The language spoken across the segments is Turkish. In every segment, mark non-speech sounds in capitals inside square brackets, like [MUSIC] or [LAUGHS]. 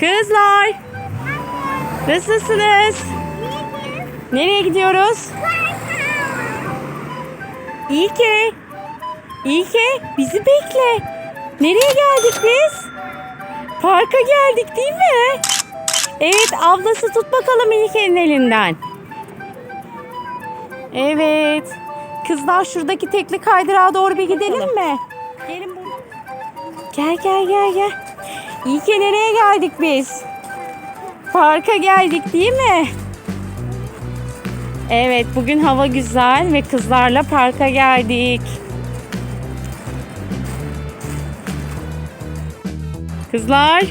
Kızlar. Nasılsınız? Nereye gidiyoruz? İlke. İlke bizi bekle. Nereye geldik biz? Parka geldik değil mi? Evet ablası tut bakalım İlke'nin elinden. Evet. Kızlar şuradaki tekli kaydırağa doğru bir gidelim mi? Gelin buradan. Gel gel gel gel. İlke nereye geldik biz? Parka geldik değil mi? Evet bugün hava güzel ve kızlarla parka geldik. Kızlar.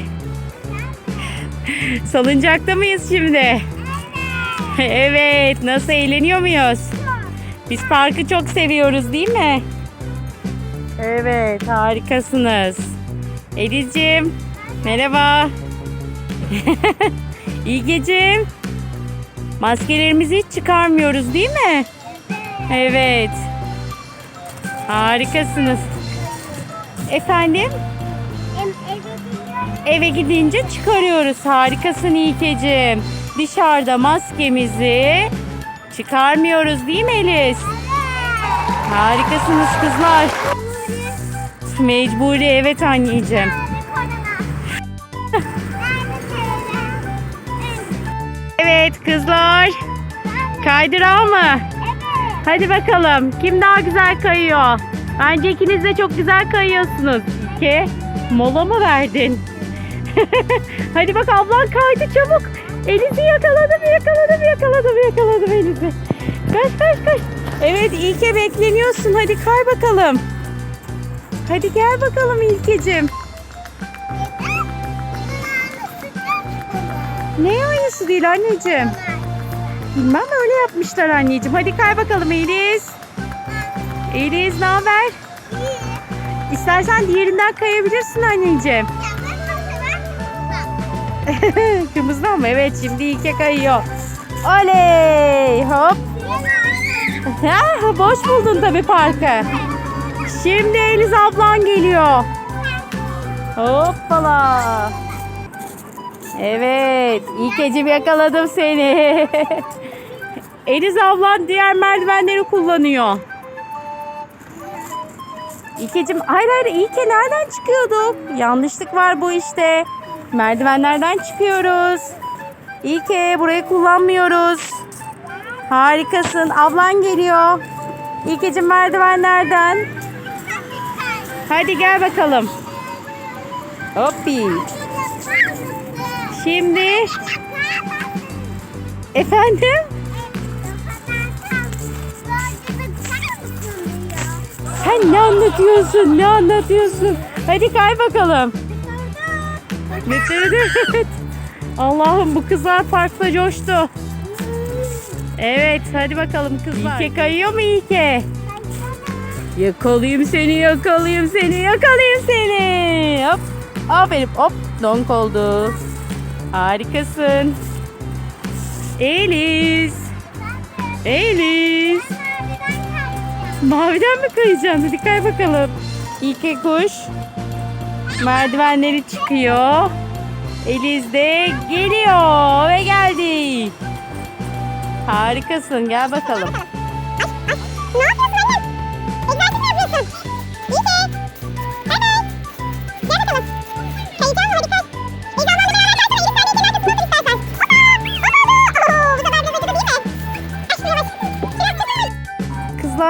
Salıncakta mıyız şimdi? Evet. Nasıl eğleniyor muyuz? Biz parkı çok seviyoruz değil mi? Evet harikasınız. Ediz'cim merhaba. [LAUGHS] İlgecim maskelerimizi hiç çıkarmıyoruz değil mi? Evet. Harikasınız. Efendim? Eve gidince çıkarıyoruz. Harikasın İlkecim. Dışarıda maskemizi çıkarmıyoruz değil mi Elis? Harikasınız kızlar. Mecburi evet anneciğim. Evet kızlar. Kaydırağı mı? Hadi bakalım. Kim daha güzel kayıyor? Bence ikiniz de çok güzel kayıyorsunuz. İki. Mola mı verdin? [LAUGHS] Hadi bak ablan kaydı çabuk. Eliz'i yakaladım, yakaladım, yakaladım, yakaladım Eliz'i. Kaç, kaç, kaç. Evet İlke bekleniyorsun. Hadi kay bakalım. Hadi gel bakalım İlkecim. Ne aynısı değil anneciğim? Bilmem öyle yapmışlar anneciğim. Hadi kay bakalım Eliz. Eliz ne haber? İstersen diğerinden kayabilirsin anneciğim. [LAUGHS] Kırmızıdan mı? Evet şimdi ilke kayıyor. Oley! Hop. Boş buldun tabii parkı. Şimdi Eliz ablan geliyor. Hoppala. Evet. İlkeciğim yakaladım seni. [LAUGHS] Eliz ablan diğer merdivenleri kullanıyor. İlkeciğim hayır hayır İlke nereden çıkıyorduk? Yanlışlık var bu işte. Merdivenlerden çıkıyoruz. İlke burayı kullanmıyoruz. Harikasın. Ablan geliyor. İlkeciğim merdivenlerden. Hadi gel bakalım. Hoppi. Şimdi efendim sen ne anlatıyorsun? Ne anlatıyorsun? Hadi kay bakalım. Evet. [LAUGHS] Allah'ım bu kızlar parkta coştu. Evet hadi bakalım kızlar. İlke kayıyor mu İlke? Yakalayayım seni, yakalayayım seni, yakalayayım seni. Hop, aferin. Hop, donk oldu. Harikasın. Eliz. Eliz. Maviden mi kayacaksın? Hadi kay bakalım. İlke kuş. Merdivenleri çıkıyor. Eliz de geliyor ve geldi. Harikasın. Gel bakalım. Ne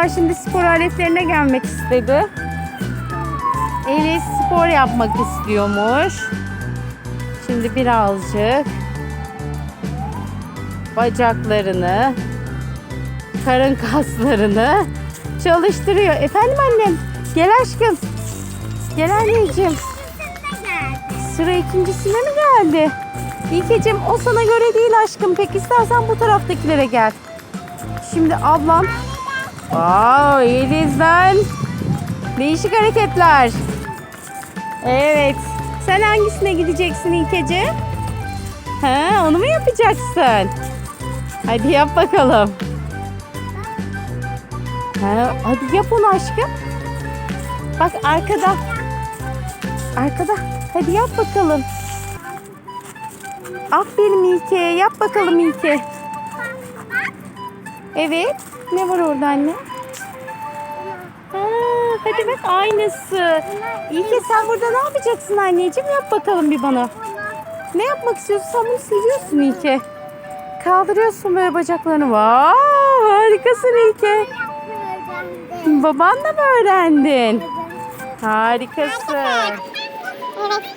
Kızlar şimdi spor aletlerine gelmek istedi. Eliz spor yapmak istiyormuş. Şimdi birazcık bacaklarını, karın kaslarını çalıştırıyor. Efendim annem, gel aşkım. Gel anneciğim. Sıra ikincisine mi geldi? İlkeciğim o sana göre değil aşkım. Pek istersen bu taraftakilere gel. Şimdi ablam Wow, Yeliz'den değişik hareketler. Evet. Sen hangisine gideceksin İlkeci? Ha, onu mu yapacaksın? Hadi yap bakalım. Ha, hadi yap onu aşkım. Bak arkada. Arkada. Hadi yap bakalım. Aferin İlke. Yap bakalım İlke. Evet. Ne var orada anne? Aa, hadi bak aynısı. İlke sen burada ne yapacaksın anneciğim? Yap bakalım bir bana. Ne yapmak istiyorsun? Sen bunu seviyorsun İlke. Kaldırıyorsun böyle bacaklarını. Wow, harikasın İlke. Babanla mı öğrendin? Harikasın. Evet.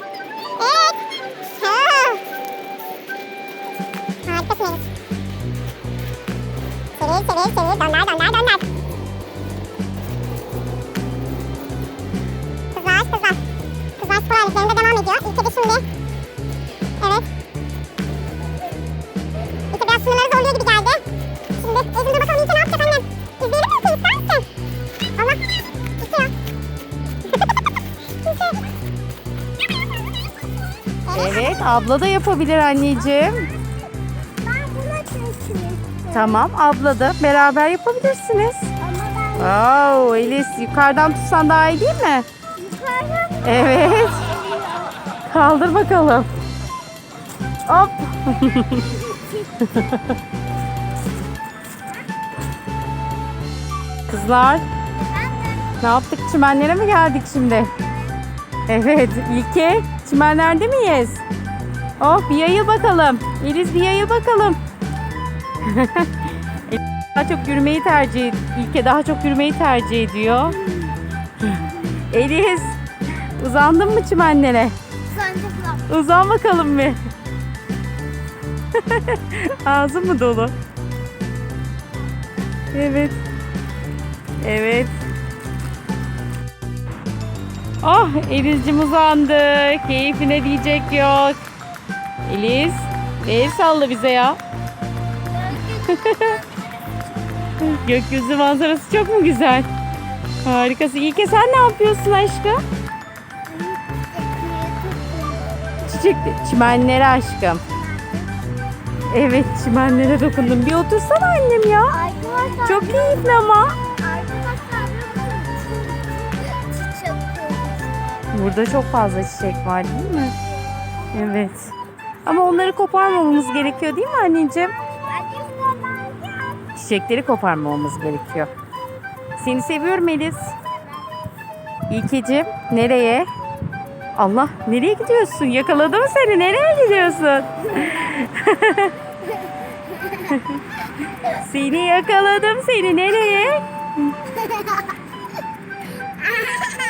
Çevir çevir. Dönder dönder dönder. Kızlar kızlar. Kızlar spor aletlerinde devam ediyor. İlk de şimdi. Evet. İlk biraz sınırları zorluyor gibi geldi. Şimdi dur bakalım İlke ne yapacak annem? İzleyelim mi İlke ister misin? Allah. İlke. Evet, abla da yapabilir anneciğim. Tamam, abla da beraber yapabilirsiniz. Wow, Elis yukarıdan tutsan daha iyi değil mi? yukarıdan Evet. Kaldır bakalım. Hop. Kızlar, ne yaptık? Çimenlere mi geldik şimdi? Evet, İlke, çimenlerde miyiz? Oh, bir yayıl bakalım. Eliz bir yayıl bakalım. [LAUGHS] Daha çok yürümeyi tercih. İlke daha çok yürümeyi tercih ediyor. [LAUGHS] Eliz, uzandın mı çimenlere? sandıkla. Uzan bakalım bir. [LAUGHS] Ağzın mı dolu? Evet. Evet. Ah Eliz'cim uzandı. Keyfine diyecek yok. Eliz. El salla bize ya. [LAUGHS] Gökyüzü manzarası çok mu güzel? Harikası. İlke sen ne yapıyorsun aşkım? Çiçek, çimenlere aşkım. Evet çimenlere dokundum. Bir otursana annem ya. Çok keyifli ama. Burada çok fazla çiçek var değil mi? Evet. Ama onları koparmamamız gerekiyor değil mi anneciğim? Çiçekleri koparmamamız gerekiyor. Seni seviyorum Eliz. İlkeciğim nereye? Allah nereye gidiyorsun? Yakaladı mı seni? Nereye gidiyorsun? [LAUGHS] seni yakaladım seni nereye?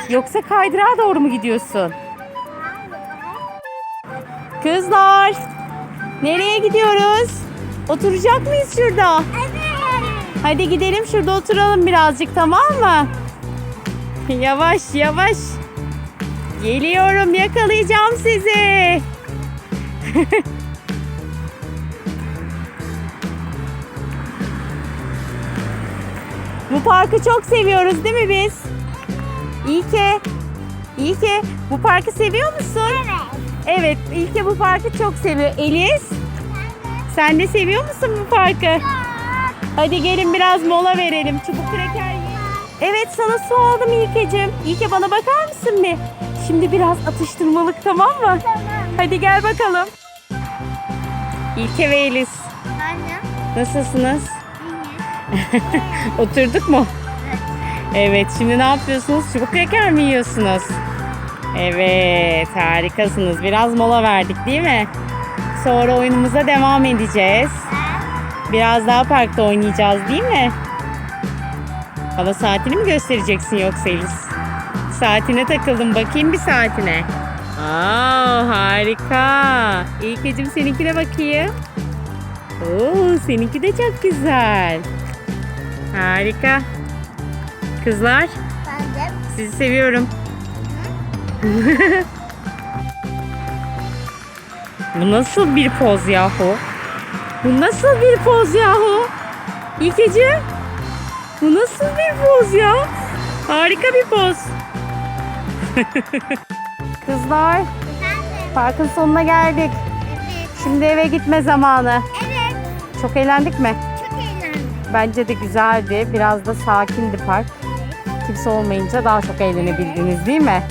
Yoksa kaydırağa doğru mu gidiyorsun? Kızlar nereye gidiyoruz? Oturacak mıyız şurada? Hadi gidelim şurada oturalım birazcık tamam mı? Yavaş yavaş. Geliyorum yakalayacağım sizi. [LAUGHS] Bu parkı çok seviyoruz değil mi biz? İlke. İlke bu parkı seviyor musun? Evet İlke bu parkı çok seviyor. Elis sen de seviyor musun bu parkı? Hadi gelin biraz mola verelim. Çubuk kreker yiyelim. Evet sana su aldım İlkeciğim. İlke bana bakar mısın bir? Şimdi biraz atıştırmalık tamam mı? Hadi gel bakalım. İlke ve Elis nasılsınız? [LAUGHS] Oturduk mu? Evet şimdi ne yapıyorsunuz? Çubuk kreker mi yiyorsunuz? Evet harikasınız. Biraz mola verdik değil mi? Sonra oyunumuza devam edeceğiz. Biraz daha parkta oynayacağız değil mi? Bana saatini mi göstereceksin yoksa Elis? Saatine takıldım. Bakayım bir saatine. Aa, harika. İlkeciğim seninkine bakayım. Oo, seninki de çok güzel. Harika. Kızlar sizi seviyorum. [LAUGHS] Bu nasıl bir poz yahu? Bu nasıl bir poz yahu? İlkeciğim. Bu nasıl bir poz ya? Harika bir poz. [LAUGHS] Kızlar parkın sonuna geldik. Şimdi eve gitme zamanı. Evet. Çok eğlendik mi? Çok eğlendim. Bence de güzeldi. Biraz da sakindi park. Kimse olmayınca daha çok eğlenebildiniz değil mi?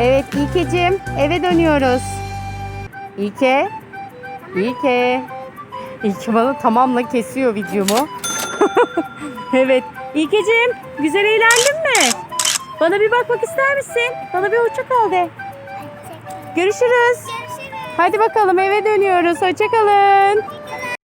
Evet İlkeciğim eve dönüyoruz. İlke. İlke. İlke bana tamamla kesiyor videomu. [LAUGHS] evet. İlkeciğim güzel eğlendin mi? Bana bir bakmak ister misin? Bana bir hoşça kal de. Görüşürüz. Görüşürüz. Hadi bakalım eve dönüyoruz. Hoşça kalın.